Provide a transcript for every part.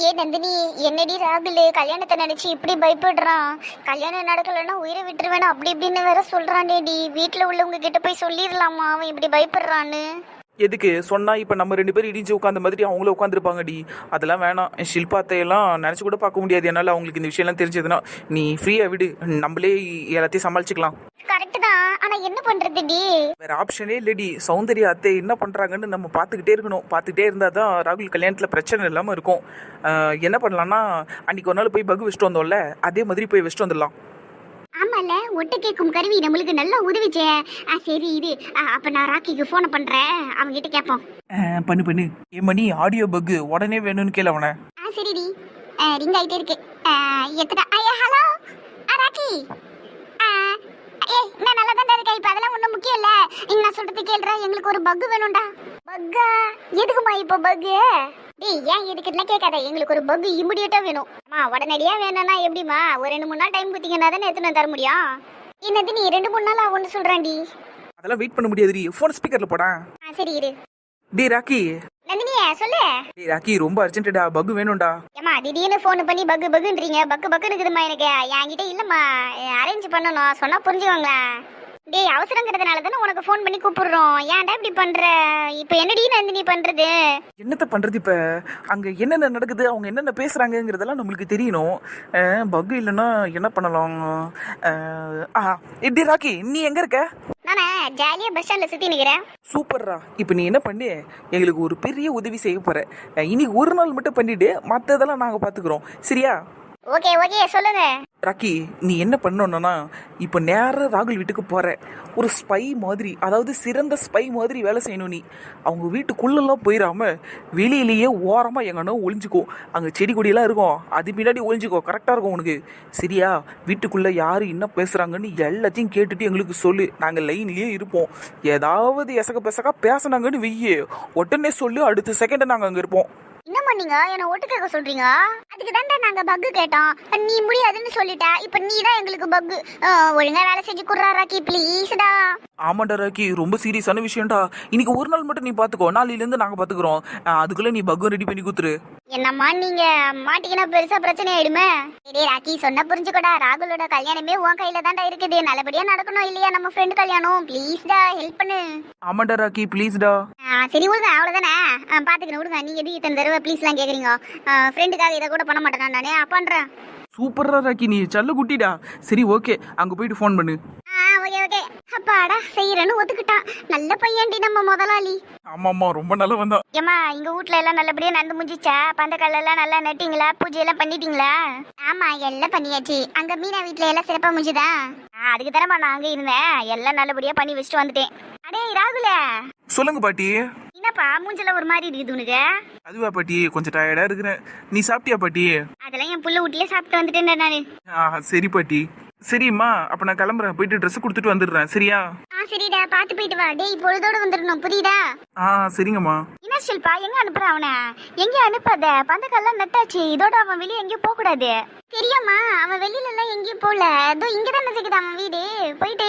ஏ நந்தினி என்னடி ராகுல்? கல்யாணத்தை நினச்சி இப்படி பயப்படுறான். கல்யாணம் நடக்கலைன்னா உயிரை விட்டுருவேணும் அப்படி இப்படின்னு வேற சொல்கிறானேடி வீட்டில் உள்ளவங்க கிட்ட போய் சொல்லிடலாமா? அவன் இப்படி பயப்படுறான்னு. எதுக்கு? சொன்னா இப்போ நம்ம ரெண்டு பேரும் இடிஞ்சு உட்காந்த மாதிரி அவங்கள உட்காந்துருப்பாங்கடி அதெல்லாம் வேணாம். ஷில்பாத்தையெல்லாம் நினச்சி கூட பார்க்க முடியாது. என்னால் அவங்களுக்கு இந்த விஷயம்லாம் தெரிஞ்சதுன்னா நீ ஃப்ரீயாக விடு. நம்மளே எல்லாத்தையும் சமாளிச்சுக்கலாம். கரெக்ட் தான். ஆனா என்ன பண்றதுடி? வேற ஆப்ஷனே இல்லடி. சௌந்தர்யா அத்தை என்ன பண்ணுறாங்கன்னு நம்ம பார்த்துக்கிட்டே இருக்கணும். பார்த்துக்கிட்டே இருந்தால் தான் ராகுல் கல்யாணத்தில் பிரச்சனை இல்லாமல் இருக்கும். என்ன பண்ணலாம்னா அன்னைக்கு ஒரு நாள் போய் பகு வச்சுட்டு வந்தோம்ல அதே மாதிரி போய் வச்சுட்டு வந்துடலாம். ஒட்டு கேட்கும் கருவி நம்மளுக்கு நல்லா உதவிச்சே சரி இது அப்ப நான் ராக்கிக்கு போனை பண்றேன். அவங்க கிட்ட கேட்போம் பண்ணு பண்ணு. ஏ மணி ஆடியோ பக்கு உடனே வேணும்னு கேள அவனை. சரிடி ரிங் ஆயிட்டே இருக்கு. எத்தனை ஐயா ஹலோ ராக்கி. ஏய் நான் நல்லா தான் இருக்கேன். இப்போ அதெல்லாம் ஒன்றும் முக்கியம் இல்லை. இங்க நான் சொல்றது கேள்றேன் எங்களுக்கு ஒரு பக் வேணும்டா. பக்கா எதுக்குமா இப்போ பக்கு டேய் ஏன் எதுக்குலாம் கேட்காத? எங்களுக்கு ஒரு பக் இமிடியேட்டா வேணும். அம்மா உடனடியா வேணும்னா எப்படிமா ஒரு ரெண்டு மூணு நாள் டைம் கொடுத்தீங்கன்னா தானே வந்து தர முடியும்? என்னது நீ ரெண்டு மூணு நாள் ஒன்று சொல்கிறேன்டி அதெல்லாம் வெயிட் பண்ண முடியாதுடி. ஃபோன் ஸ்பீக்கரில் போடா. ஆ சரி இரு. டேய் ராக்கி. நந்தினியே சொல்லு. டேய் ராக்கி ரொம்ப அர்ஜென்ட்டடா பக்கு வேணும்டா. ஏம்மா திடீர்னு ஃபோன் பண்ணி பக்கு பக்குன்றீங்க பக்கு பக்குன்னு இருக்குதும்மா எனக்கு. என்கிட்ட இல்லைம்மா. அரேஞ்ச் பண்ணணும். சொன்னா புரிஞ்சுவாங்களா டேய் அவசரங்கிறதுனால தானே உனக்கு ஃபோன் பண்ணி கூப்பிடுறோம். ஏன்டா இப்படி பண்ற? இப்போ என்னடி நந்தினி பண்றது? என்னத்த பண்றது இப்ப? அங்க என்னென்ன நடக்குது? அவங்க என்னென்ன பேசுறாங்கங்கிறதெல்லாம் நம்மளுக்கு தெரியணும். பக் இல்லைன்னா என்ன பண்ணலாம்? ஆஹா எப்படி ராக்கி நீ எங்க இருக்க? நானே ஜாலியா பஸ் ஸ்டாண்ட்ல சுத்தி நிக்கிறேன். சூப்பர்ரா. இப்போ நீ என்ன பண்ணு? எங்களுக்கு ஒரு பெரிய உதவி செய்ய போற. அஹ், இன்னைக்கு ஒரு நாள் மட்டும் பண்ணிட்டு மற்றதெல்லாம் நாங்கள் பார்த்துக்குறோம் சரியா? ஓகே ஓகே சொல்லுங்க. ராக்கி நீ என்ன பண்ணணும்னா இப்போ நேராக ராகுல் வீட்டுக்கு போற. ஒரு ஸ்பை மாதிரி அதாவது சிறந்த ஸ்பை மாதிரி வேலை செய்யணும் நீ. அவங்க வீட்டுக்குள்ளெல்லாம் போயிடாம வெளியிலேயே ஓரமாக எங்கன்னா ஒளிஞ்சுக்கோ. அங்கே செடி கொடியெல்லாம் இருக்கும் அது பின்னாடி ஒளிஞ்சுக்கோ. கரெக்டாக இருக்கும் உனக்கு. சரியா? வீட்டுக்குள்ளே யார் என்ன பேசுகிறாங்கன்னு எல்லாத்தையும் கேட்டுட்டு எங்களுக்கு சொல்லு. நாங்கள் லைன்லேயே இருப்போம். ஏதாவது எசக பெசகா பேசுனாங்கன்னு வெய்யே. உடனே சொல்லு அடுத்த செகண்டை நாங்கள் அங்கே இருப்போம். என்னம்மா நீங்க என்ன ஓட்டு கேட்க சொல்றீங்க? அதுக்கு தான்டா நாங்க பக்கு கேட்டோம். நீ முடியாதுன்னு சொல்லிட்ட. இப்போ நீ தான் எங்களுக்கு பக்கு ஒழுங்கா வேலை செஞ்சு குடுறா ராக்கி ப்ளீஸ்டா ஆமாண்டா ராக்கி. ரொம்ப சீரியஸான விஷயம்டா. இன்னைக்கு ஒரு நாள் மட்டும் நீ பார்த்துக்கோ நாளையிலேருந்து நாங்கள் பார்த்துக்குறோம் அதுக்குள்ளே நீ பக்கம் ரெடி பண்ணி கொடுத்துரு என்னம்மா நீங்க? மாட்டிக்கினா பெருசா பிரச்சனை ஆயிடுமே. சரி ராக்கி சொன்ன புரிஞ்சுக்கோடா. ராகுலோட கல்யாணமே உன் கையில தான்டா இருக்குது. நல்லபடியா நடக்கணும் இல்லையா நம்ம ஃப்ரெண்டு கல்யாணம்? ப்ளீஸ்டா ஹெல்ப் பண்ணு. ஆமாண்டா ராக்கி. ப்ளீஸ்டா சரி விடுங்க அவ்வளவுதானே? பாத்துக்கிறேன் விடுங்க நீங்க எது இத்தனை தடவை ப்ளீஸ்லாம் கேக்குறீங்க. ஃப்ரெண்டுக்காக இதை கூட பண்ண மாட்டேன் நானே. பண்றேன். சூப்பரா ராக்கி நீ சல்லு குட்டிடா. சரி ஓகே. அங்கே போயிட்டு ஃபோன் பண்ணு. Okay okay. அப்பாடா செய்யறேன்னு ஒத்துக்கிட்டான். நல்ல பையன்டி நம்ம முதலாளி. ஆமாம்மா ரொம்ப நல்லா ஏம்மா எங்க வீட்ல எல்லாம் நல்லபடியா நடந்து முடிஞ்சிச்சா? பந்தக்கல்ல எல்லாம் நல்லா நட்டிங்களா? பூஜை எல்லாம் பண்ணிட்டீங்களா? ஆமா எல்லாம் பண்ணியாச்சு. அங்க மீனா வீட்ல எல்லாம் சிறப்பா முடிஞ்சுதா? அதுக்கு தானே நான் அங்க இருந்தேன். எல்லாம் நல்லபடியா பண்ணி வச்சுட்டு வந்துட்டேன். அடே ராகுல. சொல்லுங்க பாட்டி. என்னப்பா மூஞ்சில ஒரு மாதிரி இருக்குது உனக்கு? அதுவா பாட்டி கொஞ்சம் டயர்டா இருக்கிறேன். நீ சாப்பிட்டியா பாட்டி? அதெல்லாம் என் புள்ள வீட்லயே சாப்பிட்டு வந்துட்டேன் நானு. ஆ சரி பாட்டி. சரிம்மா அப்போ நான் கிளம்புறேன். போயிட்டு ட்ரெஸ் கொடுத்துட்டு வந்துடுறேன். சரியா? ஆ சரிடா பாத்து போயிட்டு வா. டேய் பொழுதோட வந்துடணும். புரியுதா? ஆ சரிங்கம்மா. என்ன ஷில்பா எங்க அனுப்புற அவனை? எங்கேயும் அனுப்பாத? பந்தக்கல்லாம் நட்டாச்சு. இதோட அவன் வெளியே எங்கேயும் போக கூடாது தெரியாமா அவன் வெளியில எல்லாம் எங்கேயும் போகல. அதோ இங்க தானே இருக்குது அவன் வீடு. போயிட்டு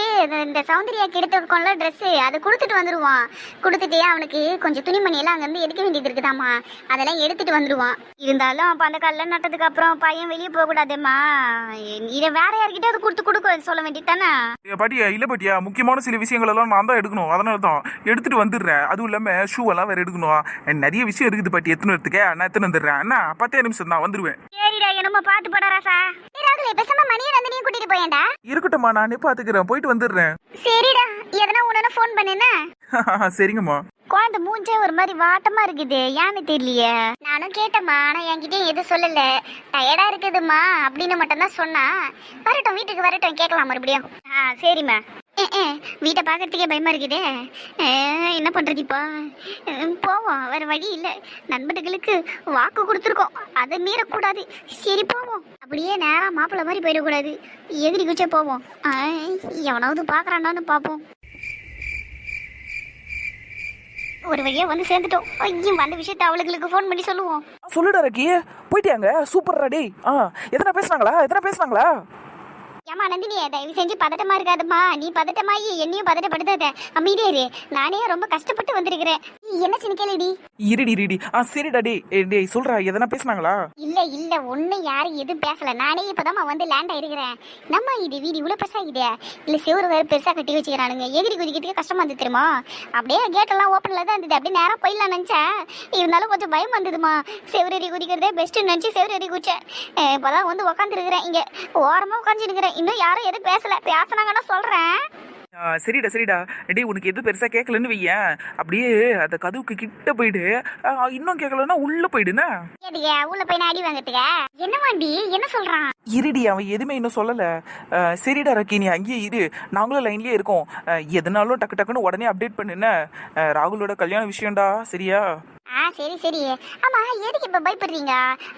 இந்த- சௌந்தர்யாக்கு எடுத்துருக்கோம்ல Dress அதை கொடுத்துட்டு வந்துருவான். கொடுத்துட்டு அவனுக்கு கொஞ்சம் துணிமணி எல்லாம் அங்க இருந்து எடுக்க வேண்டியது இருக்குதாமா அதெல்லாம் எடுத்துட்டு வந்துருவான். இருந்தாலும் பந்தக்கல்ல நட்டதுக்கு அப்புறம் பையன் வெளியே போக கூடாதேம்மா. இதை வேற யார்கிட்ட அது கொடுத்து கொடுக்க சொல்ல வேண்டியது தானே பாட்டியா இல்ல பாட்டியா முக்கியமான சில விஷயங்கள் எல்லாம் நான் தான் எடுக்கணும். அதனால தான் எடுத்துட்டு வந்துடுறேன். அதுவும் இல்லாம ஷூ எல்லாம் வேற எடுக்கணும். நிறைய விஷயம் இருக்குது பாட்டி. எத்தனை எடுத்துக்க நான் எத்தனை வந்துடுறேன்? அண்ணா பத்தே நிமிஷம் தான் வந்துருவேன். சரிடா என்னமோ பாத்து பட ராசா. இருக்கட்டும்மா நானே பாத்துக்கிறேன் போயிட்டு வந்துடுறேன். சரிடா எதனா உடனே ஃபோன் பண்ணேன்னா சரிங்கம்மா. குழந்தை மூஞ்சே ஒரு மாதிரி வாட்டமா இருக்குது ஏன்னு தெரியலையே. நானும் கேட்டேம்மா ஆனா என்கிட்ட எதுவும் சொல்லல. டயர்டா இருக்குதும்மா அப்படின்னு மட்டும் தான் சொன்னா. வரட்டும் வீட்டுக்கு வரட்டும் கேட்கலாம் மறுபடியும். ஆ சரிம்மா. வீட்டை பார்க்கறதுக்கே பயமா இருக்குதே. என்ன பண்றது இப்போ? போவோம் வேற வழி இல்லை. நண்பர்களுக்கு வாக்கு கொடுத்துருக்கோம். அதை மீறக்கூடாது. சரி போவோம். அப்படியே நேரா மாப்பிள்ளை மாதிரி போயிடக்கூடாது. எதிரி குச்சே போவோம். எவனாவது பார்க்கறானான்னு பார்ப்போம். ஒரு வழியா வந்து சேர்ந்துட்டோம். ஐயோ வந்த விஷயத்த அவளுங்களுக்கு ஃபோன் பண்ணி சொல்லுவோம். சொல்லுடா ரக்கி. போயிட்டியாங்க சூப்பர் ரெடி ஆ எதனா பேசுனாங்களா? எதனா பேசுனாங்களா? ஏமா நந்தினி தயவு செஞ்சு பதட்டமா இருக்காதும்மா. நீ பதட்டமாயி என்னையும் பதட்டப்படுத்தாத. அமைதியா இரு. நானே ரொம்ப கஷ்டப்பட்டு வந்திருக்கிறேன். நீ என்ன சின்ன கேளுடி? இருடி இருடி. ஆ சரிடா டேய் சொல்றா எதனா பேசுனாங்களா? இல்ல இல்ல ஒண்ணு யாரும் எதுவும் பேசல. நானே இப்பதாம்மா வந்து லேண்ட் ஆயிருக்கிறேன். நம்ம இது வீடு இவ்வளவு பெருசா இதே இல்ல செவரு வேற பெருசா கட்டி வச்சுக்கிறானுங்க. எகிரி குதிக்கிறதுக்கு கஷ்டமா இருந்தது தெரியுமா? அப்படியே கேட் எல்லாம் ஓப்பன்ல தான் இருந்தது. அப்படியே நேரா போயிடலாம் நினைச்சேன். இருந்தாலும் கொஞ்சம் பயம் வந்ததுமா செவரேறி குதிக்கிறதே பெஸ்ட் நினைச்சு செவரேறி குதிச்சேன். அஹ் இப்பதான் வந்து உக்காந்துருக்கிறேன். இங்க ஓரமா உட்காந்துருக்கிறேன் இன்னும் யாரும் எதுவும் பேசல. பேசினாங்கன்னா சொல்றேன். சரிடா சரிடா. டேய் உனக்கு எது பெருசா கேட்கலன்னு வையேன். அப்படியே அந்த கதவுக்கு கிட்ட போயிடு. இன்னும் கேட்கலன்னா உள்ள போயிடுனா எதுக்கு? உள்ள போய் அடி வாங்கறதுக்கு? என்னமாண்டி என்ன சொல்றான்? இருடி அவன் எதுவுமே இன்னும் சொல்லல. சரிடா ரக்கி நீ அங்கேயே இரு. நாங்களும் லைன்லயே இருக்கோம். எதனாலும் டக்கு டக்குன்னு உடனே அப்டேட் பண்ணுன ராகுலோட கல்யாண விஷயம்டா சரியா? ஆ சரி சரி. ஆமா எதுக்கு இப்ப பயப்படுறீங்க?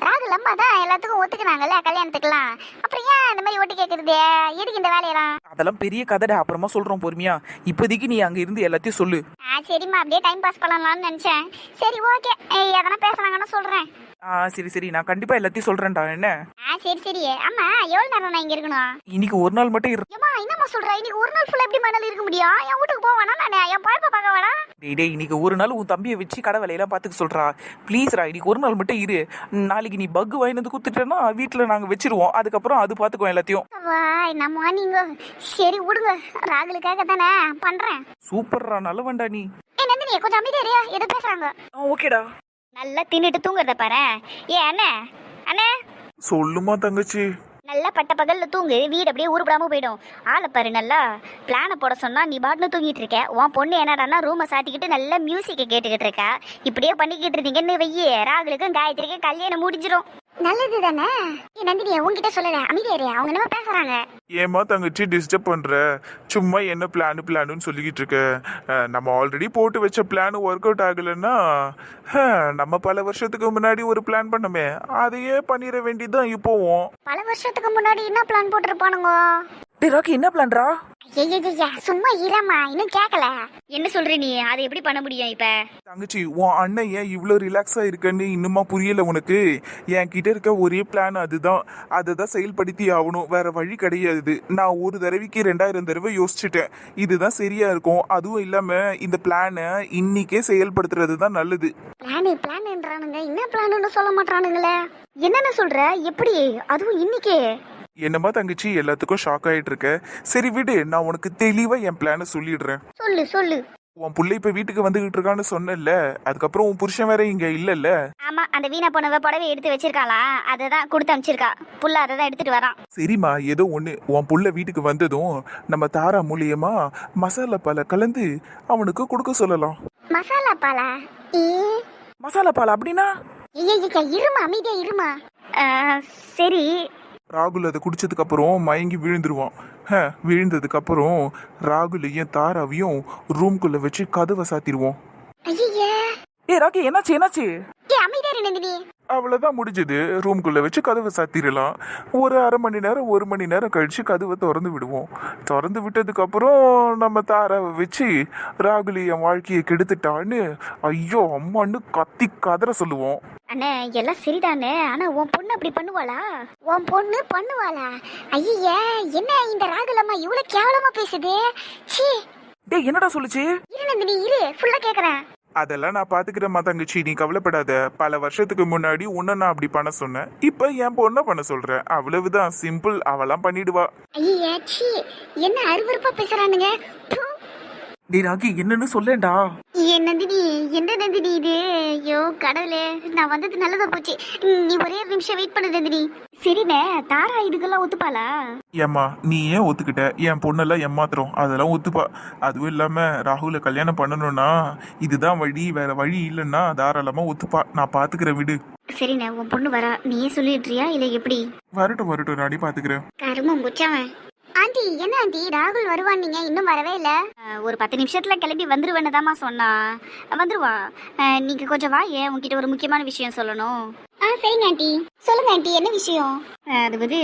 ராகுல் அம்மா தான் எல்லாத்துக்கும் ஒத்துக்குனாங்கல்ல கல்யாணத்துக்குலாம் அப்புறம் ஏன் இந்த மாதிரி ஒட்டு கேக்குறது? எதுக்கு இந்த வேலையெல்லாம்? அதெல்லாம் பெரிய கதைடா. அப்புறமா சொல்றோம் பொறுமையா. இப்போதைக்கு நீ அங்க இருந்து எல்லாத்தையும் சொல்லு. ஆ சரிம்மா. அப்படியே டைம் பாஸ் பண்ணலாம்னு நினைச்சேன். சரி ஓகே எதனா பேசுனாங்கன்னா சொல்றேன். ஆ சரி சரி. நான் கண்டிப்பா எல்லாத்தையும் சொல்றேன்டா. என்ன? ஆ சரி சரி. அம்மா எவ்வளவு நேரம் நான் இங்க இருக்கணும்? இன்னைக்கு ஒரு நாள் மட்டும் இரு. ஏம்மா என்னம்மா சொல்ற? இன்னைக்கு ஒரு நாள் ஃபுல்லா எப்படி மணல் இருக்க முடியும்? என் வீட்டுக்கு போவானா நான் என் பழப்ப பார்க்க வேணா டேய் டேய் இன்னைக்கு ஒரு நாள் உன் தம்பியை வச்சு கடை வேலையெல்லாம் பார்த்துக்க சொல்றா. ப்ளீஸ்ரா இன்னைக்கு ஒரு நாள் மட்டும் இரு. நாளைக்கு நீ பக் வாங்கி வந்து குத்துட்டேன்னா வீட்டில் நாங்கள் வச்சிருவோம். அதுக்கப்புறம் அது பார்த்துக்குவோம் எல்லாத்தையும். நம்ம நீங்க சரி விடுங்க. ராகுலுக்காக தானே பண்றேன். சூப்பர்ரா நல்லவன்டா நீ. நந்தினி கொஞ்சம் அமைதியா இரு. எது பேசுறாங்க. ஓகேடா. நல்லா தின்னுட்டு தூங்குறத பாரு. ஏ அண்ணே அண்ணே. சொல்லுமா தங்கச்சி? நல்லா பட்ட பகலில் தூங்கு வீடு அப்படியே உருப்படாம போயிடும். ஆளை பாரு நல்லா பிளானை போட சொன்னால் நீ பாட்டுன்னு தூங்கிட்டு இருக்க. உன் பொண்ணு என்னடான்னா ரூமை சாத்திக்கிட்டு நல்லா மியூசிக்கை கேட்டுக்கிட்டு இருக்கா. இப்படியே பண்ணிக்கிட்டு இருந்தீங்கன்னு வெய்ய ராகுலுக்கும் காயத்ரிக்கும் கல்யாணம் முடிஞ்சிடும் நல்லது தானே நந்தினி உங்ககிட்ட சொல்லல. அமைதியாரு அவங்க என்ன பேசுறாங்க. ஏமா தங்கச்சி டிஸ்டர்ப் பண்ற? சும்மா என்ன பிளான் பிளான்னு சொல்லிக்கிட்டு இருக்க. நம்ம ஆல்ரெடி போட்டு வச்ச பிளான் ஒர்க் அவுட் ஆகலைன்னா நம்ம பல வருஷத்துக்கு முன்னாடி ஒரு பிளான் பண்ணோமே. அதையே பண்ணிட வேண்டியதுதான் இப்போவும். பல வருஷத்துக்கு முன்னாடி என்ன பிளான் போட்டிருப்பானுங்க? டேய் ராக்கி என்ன பிளான்டா ஐயா சும்மா இரமா இன்னும் கேட்கல என்ன சொல்ற நீ? அதை எப்படி பண்ண முடியும் இப்ப? தங்கச்சி உன் அண்ணன் ஏன் இவ்வளோ ரிலாக்ஸா இருக்கன்னு இன்னுமா புரியல உனக்கு? என் கிட்ட இருக்க ஒரே பிளான் அதுதான். அதை தான் செயல்படுத்தி ஆகணும். வேற வழி கிடையாது. நான் ஒரு தடவைக்கு ரெண்டாயிரம் தடவை யோசிச்சுட்டேன். இதுதான் சரியா இருக்கும். அதுவும் இல்லாம இந்த பிளானை இன்னிக்கே செயல்படுத்துறது தான் நல்லது. பிளானு பிளான்ன்றானுங்க என்ன பிளான்னு சொல்ல மாட்டானுங்களே? என்னென்ன சொல்ற? எப்படி? அதுவும் இன்னைக்கு? என்னம்மா தங்கச்சி எல்லாத்துக்கும் ஷாக் ஆயிட்டு இருக்க சரி விடு நான் உனக்கு தெளிவா என் பிளானை சொல்லிடுறேன். சொல்லு சொல்லு. உன் புள்ள இப்ப வீட்டுக்கு வந்துகிட்டு இருக்கான்னு சொன்னேன்ல அதுக்கப்புறம் உன் புருஷன் வேற இங்க இல்லல்ல. ஆமா அந்த வீணா போனவ புடவை எடுத்து வச்சிருக்காளா அதை தான் கொடுத்து அனுப்பிச்சிருக்கா புள்ள அதை தான் எடுத்துட்டு வரான். சரிம்மா ஏதோ ஒண்ணு. உன் புள்ள வீட்டுக்கு வந்ததும் நம்ம தாரா மூலியமா மசாலா பாலை கலந்து அவனுக்கு கொடுக்க சொல்லலாம். மசாலா பாலா? மசாலா பால் அப்படின்னா? இருமா அமைதியா இருமா. சரி. ராகுல் அதை குடிச்சதுக்கு அப்புறம் மயங்கி விழுந்துருவான். ஹ, விழுந்ததுக்கு அப்புறம் ராகுலையும் தாராவையும் ரூம்குள்ள வச்சு கதவை சாத்திடுவோம். ஏய் ராக்கி என்னாச்சு என்னாச்சு? ஏ அமைதியா இரு நந்தினி. அவ்வளவுதான் முடிஞ்சது. ரூம்குள்ள வச்சு கதவை சாத்திரலாம் ஒரு அரை மணி நேரம் ஒரு மணி நேரம் கழிச்சு கதவை திறந்து விடுவோம். திறந்து விட்டதுக்கு அப்புறம் நம்ம தாராவை வச்சு ராகுலி என் வாழ்க்கையை கெடுத்துட்டான்னு ஐயோ அம்மான்னு கத்தி கதற சொல்லுவோம். அண்ணே எல்லாம் சரிதானே? ஆனா உன் பொண்ணு அப்படி பண்ணுவாளா? உன் பொண்ணு பண்ணுவாளா? ஐயா என்ன இந்த ராகுலம்மா இவ்வளவு கேவலமா பேசுது? சீ டேய் என்னடா சொல்லுச்சு? இரு நந்தினி இரு. ஃபுல்லா கேக்குறேன். அதெல்லாம் நான் பாத்துக்கிறேன் தங்கச்சி. நீ கவலைப்படாத. பல வருஷத்துக்கு முன்னாடி உன்னை நான் அப்படி பண்ண சொன்னேன். இப்ப என் பொண்ணை பண்ண சொல்றேன். அவ்வளவுதான். சிம்பிள் அவெல்லாம் பண்ணிடுவா. ஐயா என்ன அருவருப்பா பேசுறானுங்க? டேய் ராக்கி என்னன்னு சொல்லேன்டா. ஏன் நந்தினி என்ன நந்தினி இது? ஐயோ கடவுளே நான் வந்தது நல்லதா போச்சு. நீ ஒரே நிமிஷம் வெயிட் பண்ணு நந்தினி. சரிண்ணே தாரா இதுக்கெல்லாம் ஒத்துப்பாளா? ஏம்மா நீ ஏன் ஒத்துக்கிட்ட? என் பொண்ணெல்லாம் ஏமாத்துறோம். அதெல்லாம் ஒத்துப்பா. அதுவும் இல்லாம ராகுல கல்யாணம் பண்ணணும்னா இதுதான் வழி வேற வழி இல்லைன்னா தாராளமா ஒத்துப்பா. நான் பாத்துக்கிறேன் விடு. சரிண்ணே உன் பொண்ணு வரா. நீயே சொல்லிடுறியா இல்ல எப்படி? வரட்டும் வரட்டும் நானே பாத்துக்கிறேன். கருமம் புச்சவன். ஆண்டி என்ன ஆண்டி? ராகுல் வருவான் நீங்க இன்னும் வரவே இல்ல. ஒரு பத்து நிமிஷத்துல கிளம்பி வந்துருவேன்னு தாமா சொன்னா. வந்துருவா. நீங்க கொஞ்சம் வா ஏன் உங்ககிட்ட ஒரு முக்கியமான விஷயம் சொல்லணும்? ஆ சரிங்க ஆண்டி. சொல்லுங்க ஆண்டி என்ன விஷயம்? அது வந்து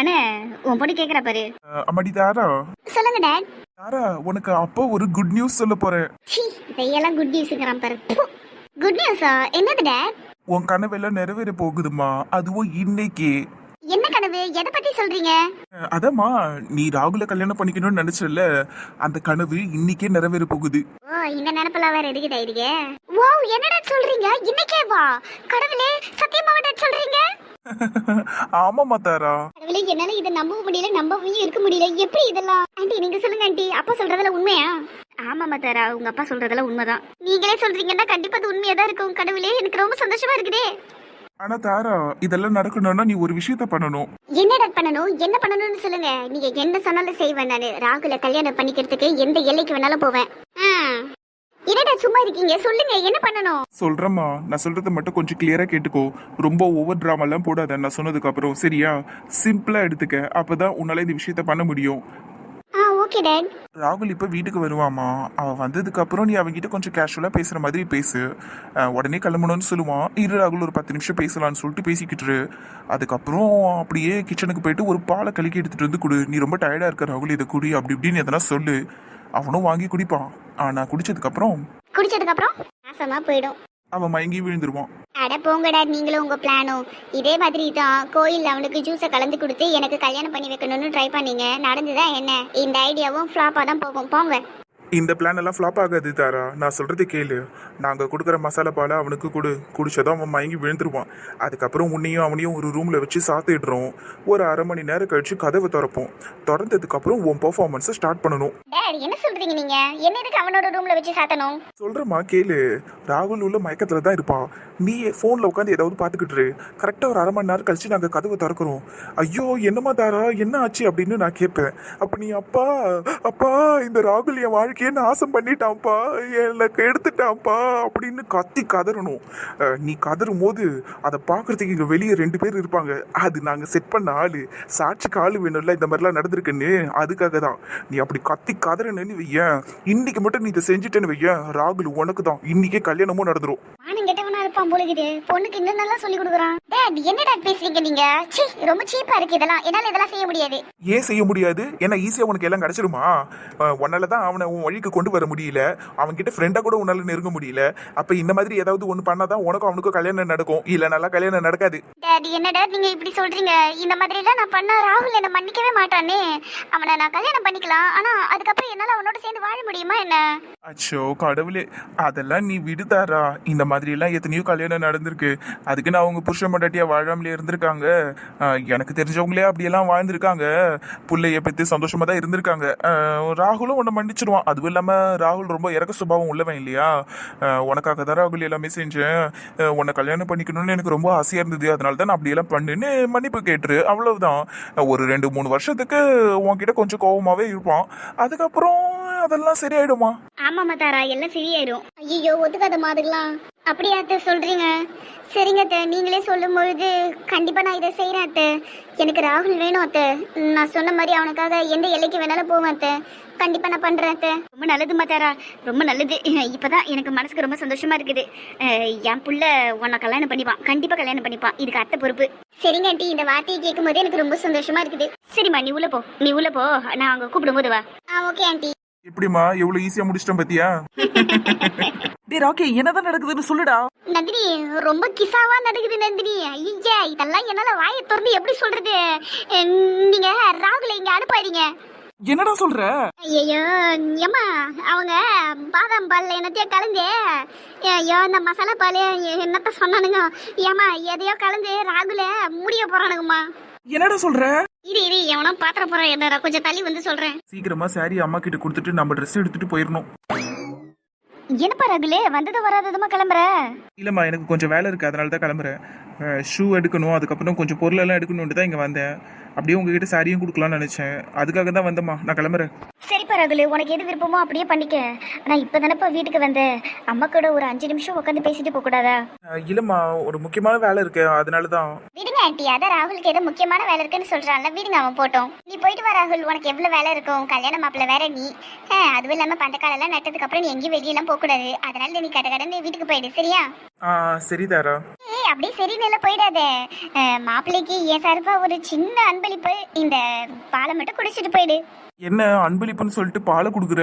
அண்ணே உன் பொண்ணு கேக்குறா பாரு. அம்மாடி தாரா? சொல்லுங்க டேட். தாரா உனக்கு அப்போ ஒரு குட் நியூஸ் சொல்ல போறேன். சி இதையெல்லாம் குட் நியூஸ்ங்கிறான் பாரு. குட் நியூஸா என்னது டேட்? உன் கனவெல்லாம் நிறைவேற போகுதுமா அதுவும் இன்னைக்கு. என்ன கனவு எதை பத்தி சொல்றீங்க? அதம்மா நீ ராகுல கல்யாணம் பண்ணிக்கணும்னு நினைச்சல அந்த கனவு இன்னைக்கே நிறைவேற போகுது. ஓ இந்த நினைப்பெல்லாம் வேற இருக்குதா இதுக்கு? ஓ என்னடா சொல்றீங்க? இன்னைக்கே வா. கடவுளே சத்தியமாவடா சொல்றீங்க? ஆமாமா தாரா கடவுளே என்னால இதை நம்பவும் முடியல நம்பவும் இருக்க முடியல. எப்படி இதெல்லாம்? ஆண்டி நீங்க சொல்லுங்க ஆண்டி. அப்பா சொல்றதுல உண்மையா? ஆமாமா தாரா உங்க அப்பா சொல்றதுல உண்மைதான். நீங்களே சொல்றீங்கன்னா கண்டிப்பா அது உண்மையா தான் இருக்கும் கடவுளே. எனக்கு ரொம்ப சந்தோஷமா இருக்குதே. ஆனா தாரா இதெல்லாம் நடக்கணும்னா நீ ஒரு விஷயத்த பண்ணணும். என்னடா பண்ணணும்? என்ன பண்ணணும்னு சொல்லுங்க. நீங்க என்ன சொன்னாலும் செய்வேன் நானு. ராகுல கல்யாணம் பண்ணிக்கிறதுக்கு எந்த எல்லைக்கு வேணாலும் போவேன். என்னடா சும்மா இருக்கீங்க? சொல்லுங்க. என்ன பண்ணணும்? சொல்றேம்மா. நான் சொல்றத மட்டும் கொஞ்சம் கிளியரா கேட்டுக்கோ. ரொம்ப ஓவர் டிராமாலாம் போடாத. நான் சொன்னதுக்கு அப்புறம் சரியா? சிம்பிளா எடுத்துக்க. அப்பதான் உன்னால இந்த விஷயத்த பண்ண முடியும். ஓகே டாட் ராகுல் இப்ப வீட்டுக்கு வருவாமா? அவன் வந்ததுக்கு அப்புறம் நீ அவன்கிட்ட கொஞ்சம் கேஷுவலா பேசுற மாதிரி பேசு. உடனே கிளம்பணும்னு சொல்லுவான். இரு ராகுல் ஒரு பத்து நிமிஷம் பேசலாம்னு சொல்லிட்டு பேசிக்கிட்டு இரு. அதுக்கப்புறம் அப்படியே கிச்சனுக்கு போயிட்டு ஒரு பாலை கலக்கி எடுத்துட்டு வந்து கொடு. நீ ரொம்ப டயர்டா இருக்க ராகுல் இதை குடி அப்படி இப்படின்னு எதனா சொல்லு. அவனும் வாங்கி குடிப்பான். ஆனா குடிச்சதுக்கு அப்புறம் குடிச்சதுக்கு அப்புறம் நாசமா போயிடும். அவன் மயங்கி விழுந்துருவான். அட போங்கடா நீங்களும் உங்க பிளானும் இதே மாதிரி தான் கோயில் அவனுக்கு ஜூஸை கலந்து கொடுத்து எனக்கு கல்யாணம் பண்ணி வைக்கணும்னு ட்ரை பண்ணீங்க. நடந்துதா என்ன? இந்த ஐடியாவும் ஃப்ளாப்பா தான் போகும். போங்க. இந்த பிளான் எல்லாம் ஃப்ளாப் ஆகாது தாரா. நான் சொல்றது கேளு. நாங்க கொடுக்குற மசாலா பாலை அவனுக்கு கொடு. குடிச்சதும் அவன் மயங்கி விழுந்துருவான். அதுக்கப்புறம் உன்னையும் அவனையும் ஒரு ரூம்ல வச்சு சாத்திடுறோம். ஒரு அரை மணி நேரம் கழிச்சு கதவை திறப்போம். திறந்ததுக்கு அப்புறம் உன் பெர்ஃபார்மன்ஸை ஸ்டார்ட் பண்ணணும். டேட் என்ன சொல்றீங்க நீங்க? என்ன எதுக்கு அவனோட ரூம்ல வச்சு சாத்தணும்? சொல்றமா கேளு. ராகுல் உள்ள மயக்கத்துல தான் இருப்பான். நீ போன்ல உட்காந்து ஏதாவது பாத்துக்கிட்டு இரு. கரெக்டா ஒரு அரை மணி நேரம் கழிச்சு நாங்க கதவை திறக்கிறோம். ஐயோ என்னம்மா தாரா என்ன ஆச்சு அப்படின்னு நான் கேட்பேன். அப்ப நீ அப்பா அப்பா இந்த ராகுல் என் வாழ்க்கையை நாசம் பண்ணிட்டான்ப்பா. எனக்கு எடுத்துட்டான்ப்பா. அப்படின்னு கத்தி கதறணும். நீ கதறும் போது அதை பார்க்கறதுக்கு இங்க வெளியே ரெண்டு பேர் இருப்பாங்க. அது நாங்க செட் பண்ண ஆளு. சாட்சிக்கு ஆளு வேணும்ல இந்த மாதிரிலாம் நடந்திருக்குன்னு. அதுக்காக தான். நீ அப்படி கத்தி கதறணுன்னு வையேன். இன்னைக்கு மட்டும் நீ இதை செஞ்சுட்டேன்னு வையேன். ராகுல் உனக்கு தான் இன்னைக்கே கல்யாணமும் நடந்துரும். இருப்பான் பொண்ணுக்கு இன்னும் நல்லா சொல்லி கொடுக்குறான். டேட் என்ன டாட் பேசுறீங்க நீங்க? சீ ரொம்ப சீப்பா இருக்கு இதெல்லாம். என்னால இதெல்லாம் செய்ய முடியாது. ஏன் செய்ய முடியாது? ஏன்னா ஈஸியா உனக்கு எல்லாம் கிடைச்சிருமா? உன்னால தான் அவனை உன் வழிக்கு கொண்டு வர முடியல. அவன்கிட்ட ஃப்ரெண்டா கூட உன்னால நெருங்க முடியல. அப்ப இந்த மாதிரி ஏதாவது ஒண்ணு பண்ணாதான் உனக்கும் அவனுக்கும் கல்யாணம் நடக்கும். இல்ல நல்லா கல்யாணம் நடக்காது. டேட் என்ன டாட் நீங்க இப்படி சொல்றீங்க? இந்த மாதிரி எல்லாம் நான் பண்ணா ராகுல் என்ன மன்னிக்கவே மாட்டானே. அவனை நான் கல்யாணம் பண்ணிக்கலாம். ஆனா அதுக்கப்புறம் என்னால அவனோட சேர்ந்து வாழ முடியுமா என்ன? அச்சோ கடவுளே. அதெல்லாம் நீ விடுதாரா? இந்த மாதிரி எல்லாம் எத்தனையோ கல்யாணம் நடந்திருக்கு. அதுக்கு நான் அவங்க புருஷன் மண்டாட்டியா வாழாமலே இருந்திருக்காங்க. எனக்கு தெரிஞ்சவங்களே அப்படியெல்லாம் வாழ்ந்திருக்காங்க. பிள்ளைய பத்தி சந்தோஷமா தான் இருந்திருக்காங்க. ராகுலும் உன்னை மன்னிச்சிடுவான். அதுவும் இல்லாம ராகுல் ரொம்ப இறக்க சுபாவம் உள்ளவன் இல்லையா? உனக்காக தான் ராகுல் எல்லாமே செஞ்சேன். உன்னை கல்யாணம் பண்ணிக்கணும்னு எனக்கு ரொம்ப ஆசையா இருந்தது. அதனால தான் நான் அப்படியெல்லாம் பண்ணுன்னு மன்னிப்பு கேட்டுரு. அவ்வளவுதான். ஒரு ரெண்டு மூணு வருஷத்துக்கு உன்கிட்ட கொஞ்சம் கோவமாவே இருப்பான். அதுக்கப்புறம் அதெல்லாம் சரியாயிடுமா? ஆமாமா தாரா எல்லாம் சரியாயிடும் ஐயோ ஒத்துக்காத மாதிரிலாம். அப்படியா அத்தை சொல்றீங்க. சரிங்க அத்தை. நீங்களே சொல்லும் பொழுது கண்டிப்பா நான் இதை செய்யறேன் அத்தை. எனக்கு ராகுல் வேணும் அத்தை. நான் சொன்ன மாதிரி அவனுக்காக எந்த எல்லைக்கு வேணாலும் போவேன் அத்தை. கண்டிப்பா நான் பண்றேன் அத்தை. ரொம்ப நல்லது தாரா ரொம்ப நல்லது. இப்பதான் எனக்கு மனசுக்கு ரொம்ப சந்தோஷமா இருக்குது. அஹ், என் புள்ள உன்னை கல்யாணம் பண்ணிப்பான். கண்டிப்பா கல்யாணம் பண்ணிப்பான். இதுக்கு அத்தை பொறுப்பு. சரிங்க ஆண்டி. இந்த வார்த்தையை கேட்கும் போது எனக்கு ரொம்ப சந்தோஷமா இருக்குது. சரிம்மா நீ உள்ள போ. நீ உள்ள போ. நான் அங்க கூப்பிடும் போது வா. ஆ ஓகே ஆண்டி. எப்படிம்மா? எவ்வளவு ஈஸியா முடிச்சிட்டோம் பத்தியா? டேய் ராக்கி என்னதான் நடக்குதுன்னு சொல்லுடா. நந்தினி ரொம்ப கிசாவா நடக்குது நந்தினி. ஐயா இதெல்லாம் என்னால வாயை திறந்து எப்படி சொல்றது? நீங்க ராகுல இங்க அனுப்பாதீங்க. என்னடா சொல்ற? ஐயோ ஏம்மா அவங்க பாதாம் பால்ல என்னத்தையோ கலந்து ஐயோ இந்த மசாலா பால் என்னத்த சொன்னானுங்க. ஏம்மா எதையோ கலந்து ராகுல முடிய போறானுங்கம்மா. என்னடா சொல்ற? இரு இரு எவனோ பாத்திர போறான் என்ன கொஞ்சம் தள்ளி வந்து சொல்றேன் சீக்கிரமா சாரி அம்மா கிட்ட கொடுத்துட்டு நம்ம ட்ரெஸ் எடுத்துட்டு போயிடணும் என்னப்பா ராகுலே வந்தது வராததுமா கிளம்புற? இல்லம்மா எனக்கு கொஞ்சம் வேலை இருக்கு அதனால தான் கிளம்புறேன் ஷூ எடுக்கணும் அதுக்கப்புறம் கொஞ்சம் பொருளெல்லாம் எடுக்கணும்னு தான் இங்கே வந்தேன். அப்படியே உங்ககிட்ட சாரியும் கொடுக்கலாம்னு நினைச்சேன். அதுக்காக தான் வந்தம்மா. நான் கிளம்புறேன். சரிப்பா ராகுல் உனக்கு எது விருப்பமோ அப்படியே பண்ணிக்க. ஆனா இப்போ தானப்பா வீட்டுக்கு வந்தேன். அம்மா கூட ஒரு அஞ்சு நிமிஷம் உட்காந்து பேசிட்டு போக கூடாதா? அஹ் இல்லம்மா. ஒரு முக்கியமான வேலை இருக்கு. அதனால தான் விடுங்க ஆண்டி அதான் ராகுலுக்கு ஏதோ முக்கியமான வேலை இருக்குன்னு சொல்றான்ல. விடுங்க அவன் போட்டோம். நீ போயிட்டு வா ராகுல். உனக்கு எவ்வளவு வேலை இருக்கும்? கல்யாண மாப்பிள்ள வேற நீ. அதுவும் இல்லாம பந்தக்காலெல்லாம் நட்டதுக்கு அப்புறம் நீ எங்கேயும் வெளியெல்லாம் போக கூடாது அதனால நீ கட கடன்னு வீட்டுக்கு போயிடு. சரியா? ஆ சரி தாரா. ஏய் அப்படியே சரி நில போயிடாத. அஹ், மாப்பிள்ளைக்கு என் சார்பா ஒரு சின்ன அன்பளிப்பு இந்த பாலை மட்டும் குடிச்சிட்டு போயிடு. என்ன அன்பளிப்புன்னு சொல்லிட்டு பாலை கொடுக்குற?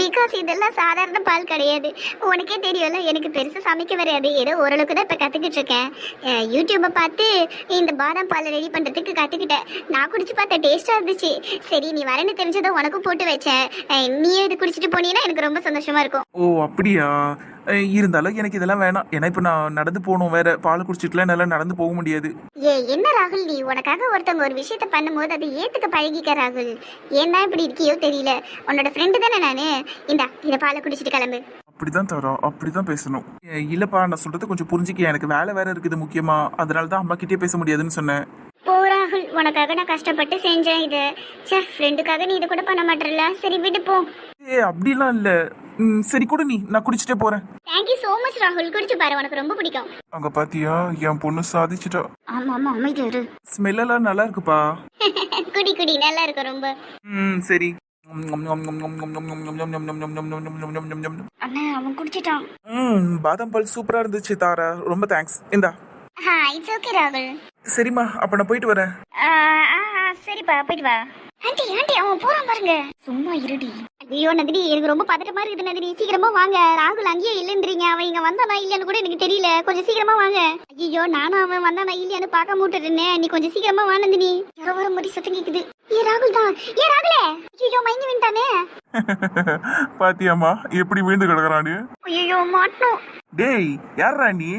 பிகாஸ் இதெல்லாம் சாதாரண பால் கிடையாது. உனக்கே தெரியும்ல எனக்கு பெருசா சமைக்க வராது. ஏதோ ஓரளவுக்கு தான் இப்ப கத்துக்கிட்டு இருக்கேன். யூடியூப்பை பார்த்து இந்த பாதாம் பாலை ரெடி பண்றதுக்கு கத்துக்கிட்டேன். நான் குடிச்சு பார்த்தேன் டேஸ்டா இருந்துச்சு. சரி நீ வரேன்னு தெரிஞ்சதும் உனக்கும் போட்டு வச்சேன். நீயே இது குடிச்சிட்டு போனீங்கன்னா எனக்கு ரொம்ப சந்தோஷமா இருக்கும். ஓ அப்படியா? இருந்தாலும் எனக்கு இதெல்லாம் வேணாம். ஏன்னா இப்போ நான் நடந்து போகணும் வேற. பால் குடிச்சிட்டுலாம் என்னால் நடந்து போக முடியாது. ஏ என்ன ராகுல் நீ? உனக்காக ஒருத்தவங்க ஒரு விஷயத்த பண்ணும்போது அதை ஏத்துக்க பழகிக்க ராகுல். ஏன் தான் இப்படி இருக்கியோ தெரியல. உன்னோட ஃப்ரெண்டு தானே நானு. இந்தா இத பாலை குடிச்சிட்டு கிளம்பு. அப்படிதான் தரா அப்படிதான் பேசணும். இல்லப்பா நான் சொல்றது கொஞ்சம் புரிஞ்சுக்க எனக்கு வேலை வேற இருக்குது முக்கியமா. அதனால தான் அம்மா கிட்டே பேச முடியாதுன்னு சொன்னேன். போ ராகுல் உனக்காக நான் கஷ்டப்பட்டு செஞ்சேன் இது. சே ஃப்ரெண்டுக்காக நீ இது கூட பண்ண மாட்டேறல. சரி விட்டு போ. ஏ அப்படிலாம் இல்ல. சரி கூட நீ. நான் குடிச்சிட்டே போறேன். தேங்க்யூ so மச் ராகுல். குடிச்சு பாரு உனக்கு ரொம்ப பிடிக்கும். அங்க பாத்தியா? என் பொண்ணு சாதிச்சிட்டா. ஆமா ஆமா அமைதி இரு. ஸ்மெல் எல்லாம் நல்லா இருக்குப்பா. குடி குடி நல்லா இருக்கும் ரொம்ப ம் சரி அண்ணா அவன் குடிச்சிட்டான் ம் பாதாம் பால் சூப்பரா இருந்துச்சு தாரா ரொம்ப தேங்க்ஸ் இந்தா இட்ஸ் ஓகே ராகுல் சரிம்மா அப்ப நான் போயிட்டு வரேன் சரிப்பா போயிட்டு வா ஆண்டி ஆண்டி அவன் போறான் பாருங்க. சும்மா இருடி. ஐயோ நந்தினி எனக்கு ரொம்ப பதட்டமா இருக்குது நந்தினி. சீக்கிரமா வாங்க. ராகுல் அங்கேயே இல்லைன்றீங்க. அவன் இங்க வந்தானா இல்லையான்னு கூட எனக்கு தெரியல. கொஞ்சம் சீக்கிரமா வாங்க. ஐயோ நானும் அவன் வந்தானா இல்லையான்னு பார்க்க மூட்டுறேன் நீ கொஞ்சம் சீக்கிரமா வா நந்தினி. யாரோ வர மாதிரி சத்தம் கேக்குது. ஏ ராகுல் தான். ஏ ராகுலே. ஐயோ மயங்கி விட்டானே. பாத்தியாமா எப்படி விழுந்து கிடக்குறான்னு ஐயோ மாட்டணும். டேய் யாரா நீ?